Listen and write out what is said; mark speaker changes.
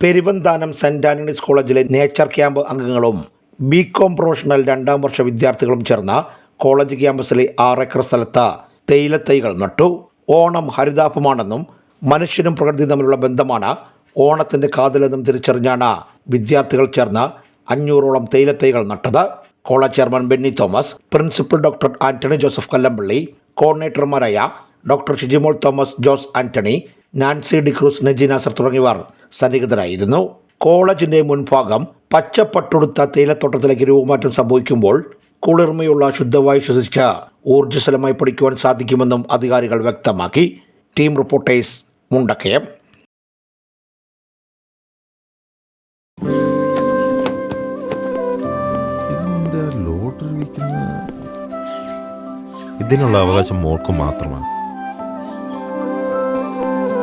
Speaker 1: Peruvanthanam Saint Antony's കോളേജിലെ nature camp അംഗങ്ങളും B com professional രണ്ടാം വർഷ വിദ്യാർത്ഥികളും ചേർന്ന കോളേജ് ക്യാമ്പസിലെ ആറേക്കർ സ്ഥലത്ത് തേയിലത്തൈകൾ നട്ടു. ഓണം ഹരിതാപമാണെന്നും മനുഷ്യനും പ്രകൃതി തമ്മിലുള്ള ബന്ധമാണ് ഓണത്തിന്റെ കാതലെന്നും തിരിച്ചറിഞ്ഞാണ് വിദ്യാർത്ഥികൾ ചേർന്ന് അഞ്ഞൂറോളം തേയിലത്തൈകൾ നട്ടത്. College chairman Benny Thomas principal doctor Antony Joseph Kallampally കോർഡിനേറ്റർമാരായ doctor Shijimol Thomas Jose Antony Nancy D'Cruz Naji Nasar തുടങ്ങിയവർ സന്നിഹിതരായിരുന്നു. കോളേജിന്റെ മുൻഭാഗം പച്ചപ്പട്ടുടുത്ത തേയിലത്തോട്ടത്തിലേക്ക് രൂപമാറ്റം സംഭവിക്കുമ്പോൾ കുളിർമയുള്ള ശുദ്ധവായു ശ്വസിച്ച ഊർജസ്വലമായി പഠിക്കുവാൻ സാധിക്കുമെന്നും അധികാരികൾ വ്യക്തമാക്കി. Team reporters Mundakkayam.
Speaker 2: ഇതിനുള്ള അവകാശം മോൾക്ക് മാത്രമാണ്.